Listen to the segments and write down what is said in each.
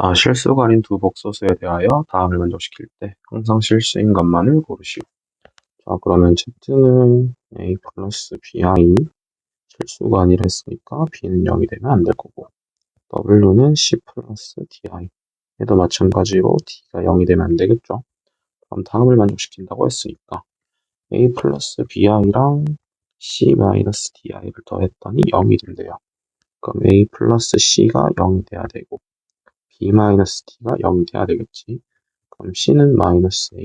자, 실수가 아닌 두 복소수에 대하여 다음을 만족시킬 때 항상 실수인 것만을 고르시오. 자, 그러면 Z는 A 플러스 BI 실수가 아니라 했으니까 B는 0이 되면 안 될 거고 W는 C 플러스 DI 얘도 마찬가지로 D가 0이 되면 안 되겠죠. 그럼 다음을 만족시킨다고 했으니까 A 플러스 BI랑 C 마이너스 DI를 더했더니 0이 된대요. 그럼 A 플러스 C가 0이 돼야 되고 b-t가 0이 돼야 되겠지. 그럼 c는 마이너스 a,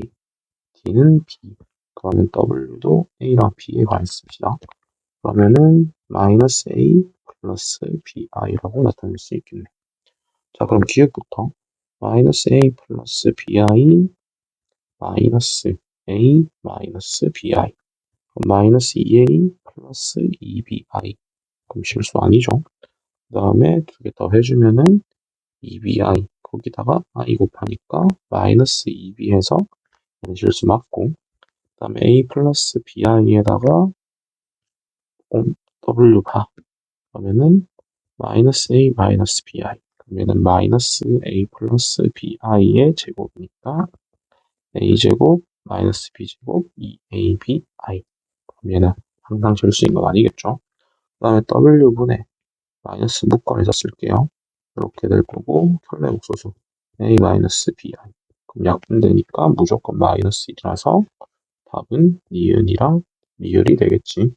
d는 b. 그러면 w도 a랑 b에 관했습니다. 그러면은 마이너스 a 플러스 bi라고 나타낼 수 있겠네. 자, 그럼 기획부터 마이너스 a 플러스 bi 마이너스 a 마이너스 bi 마이너스 2a 플러스 2bi 그럼 실수 아니죠? 그 다음에 두 개 더 해주면은 2bi 거기다가 i 곱하니까 마이너스 2b 해서 실수 맞고 그 다음에 a 플러스 bi에다가 w 바 그러면은 마이너스 a 마이너스 bi 얘는 마이너스 a 플러스 bi의 제곱이니까 a 제곱 마이너스 b 제곱 2abi 그럼 얘는 항상 실수인 건 아니겠죠? 그 다음에 w분의 마이너스 묶어내서 쓸게요 이렇게 될 거고 켤레 옥소수 a-bi 그럼 약분되니까 무조건 마이너스 1이라서 답은 니은이랑 리을이 되겠지.